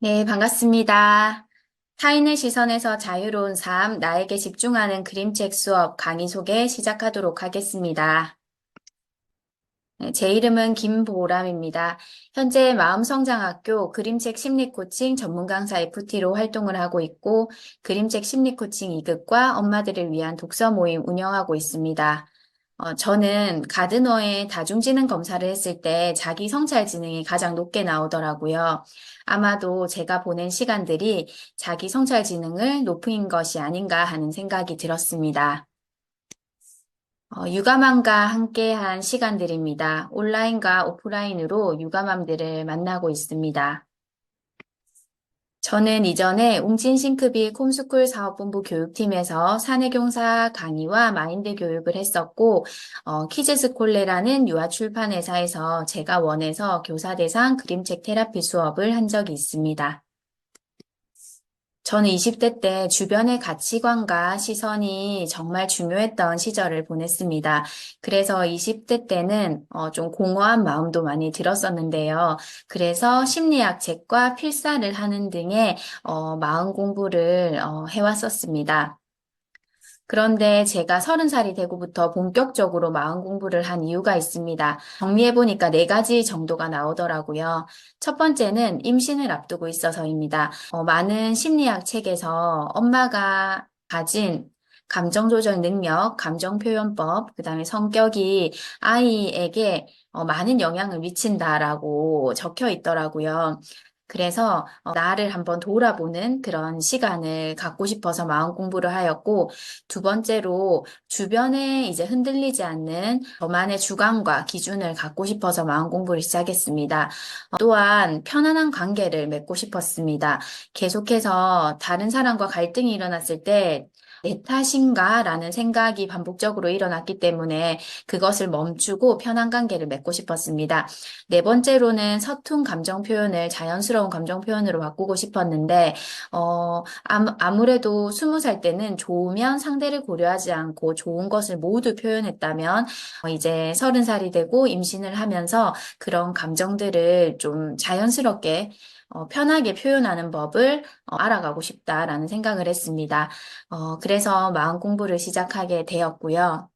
네, 반갑습니다. 타인의 시선에서 자유로운 삶, 나에게 집중하는 그림책 수업 강의 소개 시작하도록 하겠습니다. 네, 제 이름은 김보람입니다. 현재 마음성장학교 그림책 심리 코칭 전문 강사 FT로 활동을 하고 있고, 그림책 심리 코칭 2급과 엄마들을 위한 독서 모임 운영하고 있습니다. 어, 저는 가드너의 다중지능 검사를 했을 때 자기 성찰 지능이 가장 높게 나오더라고요. 아마도 제가 보낸 시간들이 자기 성찰 지능을 높인 것이 아닌가 하는 생각이 들었습니다. 어, 육아맘과 함께한 시간들입니다. 온라인과 오프라인으로 육아맘들을 만나고 있습니다. 저는 이전에 웅진 싱크비 콤스쿨 사업본부 교육팀에서 사내교사 강의와 마인드 교육을 했었고, 어, 키즈스콜레라는 유아 출판 회사에서 제가 원해서 교사 대상 그림책 테라피 수업을 한 적이 있습니다. 저는 20대 때 주변의 가치관과 시선이 정말 중요했던 시절을 보냈습니다. 그래서 20대 때는 어, 좀 공허한 마음도 많이 들었었는데요. 그래서 심리학 책과 필사를 하는 등의 어, 마음 공부를 어, 해왔었습니다. 그런데 제가 서른 살이 되고부터 본격적으로 마음 공부를 한 이유가 있습니다. 정리해보니까 네 가지 정도가 나오더라고요. 첫 번째는 임신을 앞두고 있어서입니다. 어, 많은 심리학 책에서 엄마가 가진 감정 조절 능력, 감정 표현법, 그 다음에 성격이 아이에게 어, 많은 영향을 미친다라고 적혀 있더라고요. 그래서 어, 나를 한번 돌아보는 그런 시간을 갖고 싶어서 마음 공부를 하였고, 두 번째로 주변에 이제 흔들리지 않는 저만의 주관과 기준을 갖고 싶어서 마음 공부를 시작했습니다. 어, 또한 편안한 관계를 맺고 싶었습니다. 계속해서 다른 사람과 갈등이 일어났을 때 내 탓인가? 라는 생각이 반복적으로 일어났기 때문에 그것을 멈추고 편한 관계를 맺고 싶었습니다. 네 번째로는 서툰 감정 표현을 자연스러운 감정 표현으로 바꾸고 싶었는데, 어, 아무래도 스무 살 때는 좋으면 상대를 고려하지 않고 좋은 것을 모두 표현했다면, 어, 이제 서른 살이 되고 임신을 하면서 그런 감정들을 좀 자연스럽게 어, 편하게 표현하는 법을 어, 알아가고 싶다라는 생각을 했습니다. 어, 그래서 마음 공부를 시작하게 되었고요.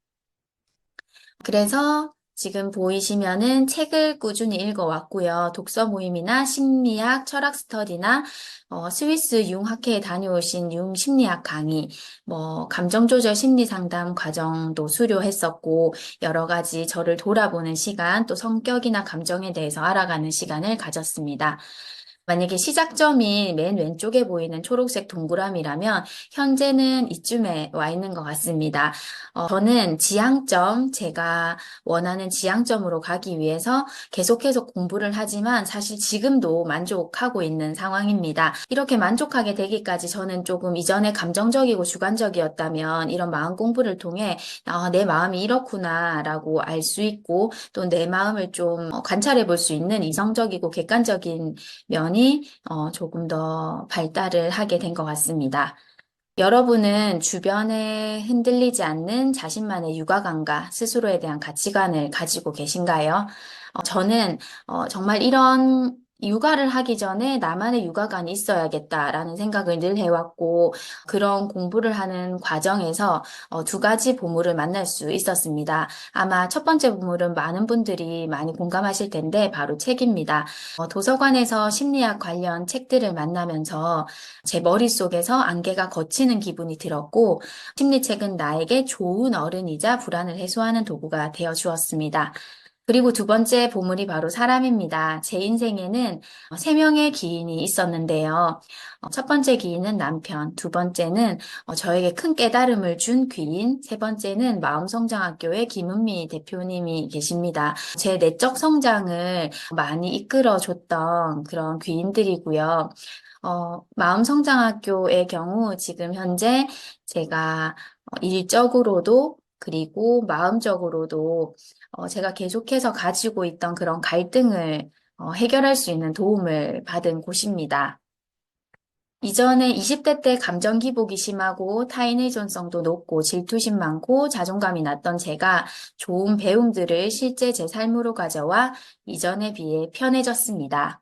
그래서 지금 보이시면은 책을 꾸준히 읽어왔고요. 독서 모임이나 심리학, 철학 스터디나 어, 스위스 융 학회에 다녀오신 융 심리학 강의, 뭐 감정 조절 심리 상담 과정도 수료했었고 여러 가지 저를 돌아보는 시간, 또 성격이나 감정에 대해서 알아가는 시간을 가졌습니다. 만약에 시작점이 맨 왼쪽에 보이는 초록색 동그라미라면 현재는 이쯤에 와 있는 것 같습니다. 어, 저는 지향점, 제가 원하는 지향점으로 가기 위해서 계속해서 공부를 하지만 사실 지금도 만족하고 있는 상황입니다. 이렇게 만족하게 되기까지 저는 조금 이전에 감정적이고 주관적이었다면 이런 마음 공부를 통해 아, 내 마음이 이렇구나 라고 알 수 있고 또 내 마음을 좀 관찰해 볼 수 있는 이성적이고 객관적인 면 면이 어, 조금 더 발달을 하게 된 것 같습니다. 여러분은 주변에 흔들리지 않는 자신만의 육아관과 스스로에 대한 가치관을 가지고 계신가요? 어, 저는 어, 정말 이런 육아를 하기 전에 나만의 육아관이 있어야겠다라는 생각을 늘 해왔고 그런 공부를 하는 과정에서 어, 두 가지 보물을 만날 수 있었습니다. 아마 첫 번째 보물은 많은 분들이 많이 공감하실 텐데 바로 책입니다. 어, 도서관에서 심리학 관련 책들을 만나면서 제 머릿속에서 안개가 걷히는 기분이 들었고 심리책은 나에게 좋은 어른이자 불안을 해소하는 도구가 되어 주었습니다. 그리고 두 번째 보물이 바로 사람입니다. 제 인생에는 세 명의 기인이 있었는데요. 어, 첫 번째 기인은 남편, 두 번째는 어, 저에게 큰 깨달음을 준 귀인, 세 번째는 마음성장학교의 김은미 대표님이 계십니다. 제 내적 성장을 많이 이끌어줬던 그런 귀인들이고요. 어, 마음성장학교의 경우 지금 현재 제가 일적으로도 그리고 마음적으로도 어, 제가 계속해서 가지고 있던 그런 갈등을 어, 해결할 수 있는 도움을 받은 곳입니다. 이전에 20대 때 감정 기복이 심하고 타인 의존성도 높고 질투심 많고 자존감이 낮던 제가 좋은 배움들을 실제 제 삶으로 가져와 이전에 비해 편해졌습니다.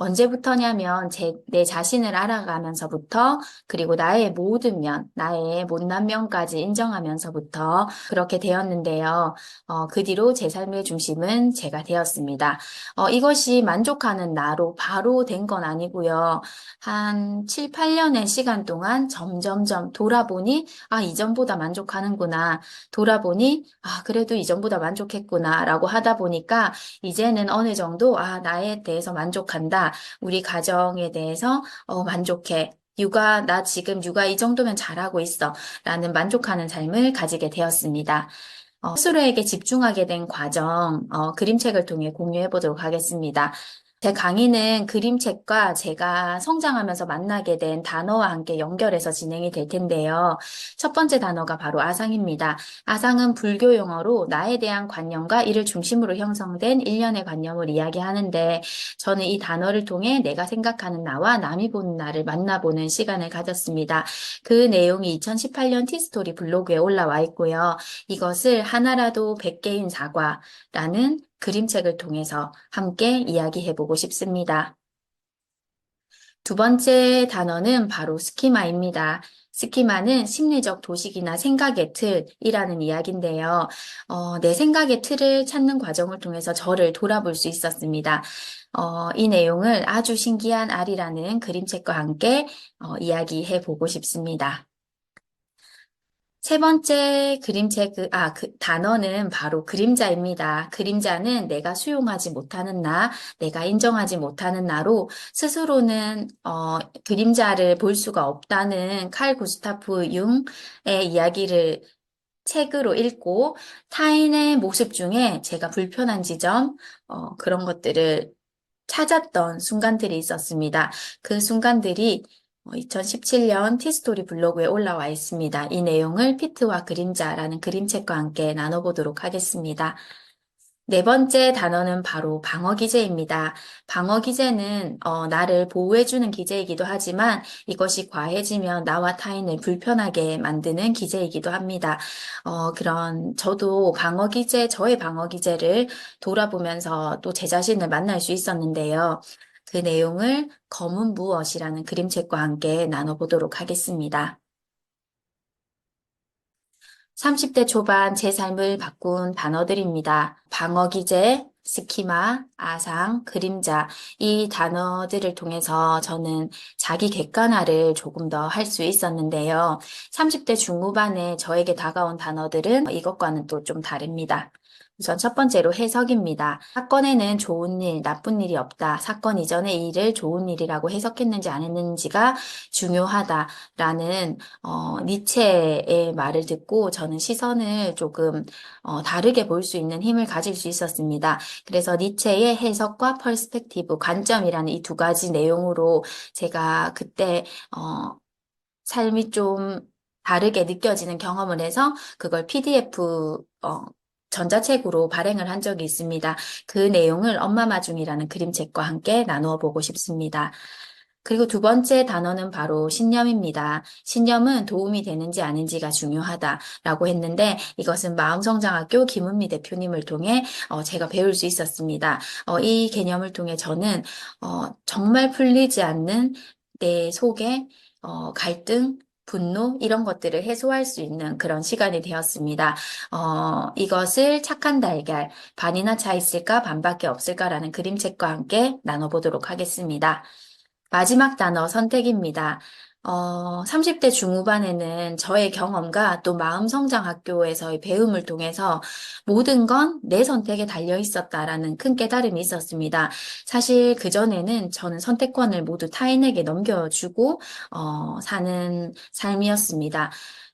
언제부터냐면 제, 내 자신을 알아가면서부터 그리고 나의 모든 면, 나의 못난 면까지 인정하면서부터 그렇게 되었는데요. 어, 그 뒤로 제 삶의 중심은 제가 되었습니다. 어, 이것이 만족하는 나로 바로 된 건 아니고요. 한 7, 8년의 시간 동안 점점점 돌아보니 아, 이전보다 만족하는구나. 돌아보니 아, 그래도 이전보다 만족했구나. 라고 하다 보니까 이제는 어느 정도 아, 나에 대해서 만족한다. 우리 가정에 대해서 어, 만족해. 육아, 나 지금 육아 이 정도면 잘하고 있어. 라는 만족하는 삶을 가지게 되었습니다. 어, 스스로에게 집중하게 된 과정, 어, 그림책을 통해 공유해 보도록 하겠습니다. 제 강의는 그림책과 제가 성장하면서 만나게 된 단어와 함께 연결해서 진행이 될 텐데요. 첫 번째 단어가 바로 아상입니다. 아상은 불교 용어로 나에 대한 관념과 이를 중심으로 형성된 일련의 관념을 이야기하는데 저는 이 단어를 통해 내가 생각하는 나와 남이 보는 나를 만나보는 시간을 가졌습니다. 그 내용이 2018년 티스토리 블로그에 올라와 있고요. 이것을 하나라도 100개인 사과라는 그림책을 통해서 함께 이야기해 보고 싶습니다. 두 번째 단어는 바로 스키마입니다. 스키마는 심리적 도식이나 생각의 틀이라는 이야기인데요. 어, 내 생각의 틀을 찾는 과정을 통해서 저를 돌아볼 수 있었습니다. 어, 이 내용을 아주 신기한 알이라는 그림책과 함께 어, 이야기해 보고 싶습니다. 세 번째 그림책, 그, 아, 그 단어는 바로 그림자입니다. 그림자는 내가 수용하지 못하는 나, 내가 인정하지 못하는 나로 스스로는, 어, 그림자를 볼 수가 없다는 칼 구스타프 융의 이야기를 책으로 읽고 타인의 모습 중에 제가 불편한 지점, 어, 그런 것들을 찾았던 순간들이 있었습니다. 그 순간들이 2017년 어, 티스토리 블로그에 올라와 있습니다. 이 내용을 피트와 그림자라는 그림책과 함께 나눠보도록 하겠습니다. 네 번째 단어는 바로 방어 기제입니다. 방어 기제는 어, 나를 보호해주는 기제이기도 하지만 이것이 과해지면 나와 타인을 불편하게 만드는 기제이기도 합니다. 어, 그런 저도 방어 기제, 저의 방어 기제를 돌아보면서 또 제 자신을 만날 수 있었는데요. 그 내용을 검은 무엇이라는 그림책과 함께 나눠보도록 하겠습니다. 30대 초반 제 삶을 바꾼 단어들입니다. 방어 기제, 스키마, 아상, 그림자 이 단어들을 통해서 저는 자기 객관화를 조금 더 할 수 있었는데요. 30대 중후반에 저에게 다가온 단어들은 이것과는 또 좀 다릅니다. 우선 첫 번째로 해석입니다. 사건에는 좋은 일, 나쁜 일이 없다. 사건 이전의 일을 좋은 일이라고 해석했는지 안 했는지가 중요하다라는 어, 니체의 말을 듣고 저는 시선을 조금 어, 다르게 볼 수 있는 힘을 가질 수 있었습니다. 그래서 니체의 해석과 펄스펙티브, 관점이라는 이 두 가지 내용으로 제가 그때 어, 삶이 좀 다르게 느껴지는 경험을 해서 그걸 PDF 어, 전자책으로 발행을 한 적이 있습니다. 그 내용을 엄마 마중이라는 그림책과 함께 나누어 보고 싶습니다. 그리고 두 번째 단어는 바로 신념입니다. 신념은 도움이 되는지 아닌지가 중요하다라고 했는데 이것은 마음성장학교 김은미 대표님을 통해 어, 제가 배울 수 있었습니다. 어, 이 개념을 통해 저는 어, 정말 풀리지 않는 내 속에 어, 갈등, 분노 이런 것들을 해소할 수 있는 그런 시간이 되었습니다. 어, 이것을 착한 달걀 반이나 차 있을까 반밖에 없을까라는 그림책과 함께 나눠보도록 하겠습니다. 마지막 단어 선택입니다. 어, 30대 중후반에는 저의 경험과 또 마음 성장 학교에서의 배움을 통해서 모든 건 내 선택에 달려 있었다라는 큰 깨달음이 있었습니다. 사실 그전에는 저는 선택권을 모두 타인에게 넘겨주고, 어, 사는 삶이었습니다.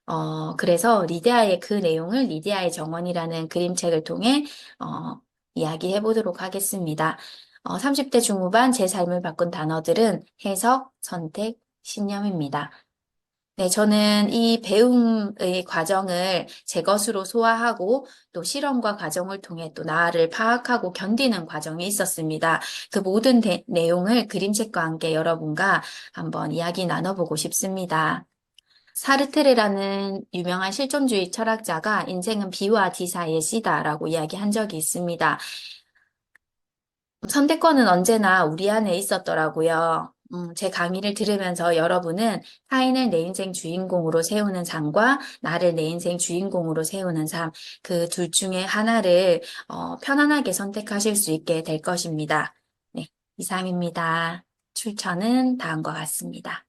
어, 그래서 리디아의 그 내용을 리디아의 정원이라는 그림책을 통해, 어, 이야기해 보도록 하겠습니다. 어, 30대 중후반 제 삶을 바꾼 단어들은 해석, 선택, 신념입니다. 네, 저는 이 배움의 과정을 제 것으로 소화하고 또 실험과 과정을 통해 또 나를 파악하고 견디는 과정이 있었습니다. 그 모든 대, 내용을 그림책과 함께 여러분과 한번 이야기 나눠보고 싶습니다. 사르트르라는 유명한 실존주의 철학자가 인생은 비와 디 사이의 시다라고 이야기한 적이 있습니다. 선택권은 언제나 우리 안에 있었더라고요. 음, 제 강의를 들으면서 여러분은 타인을 내 인생 주인공으로 세우는 삶과 나를 내 인생 주인공으로 세우는 삶, 그 둘 중에 하나를 어, 편안하게 선택하실 수 있게 될 것입니다. 네, 이상입니다. 출처는 다음과 같습니다.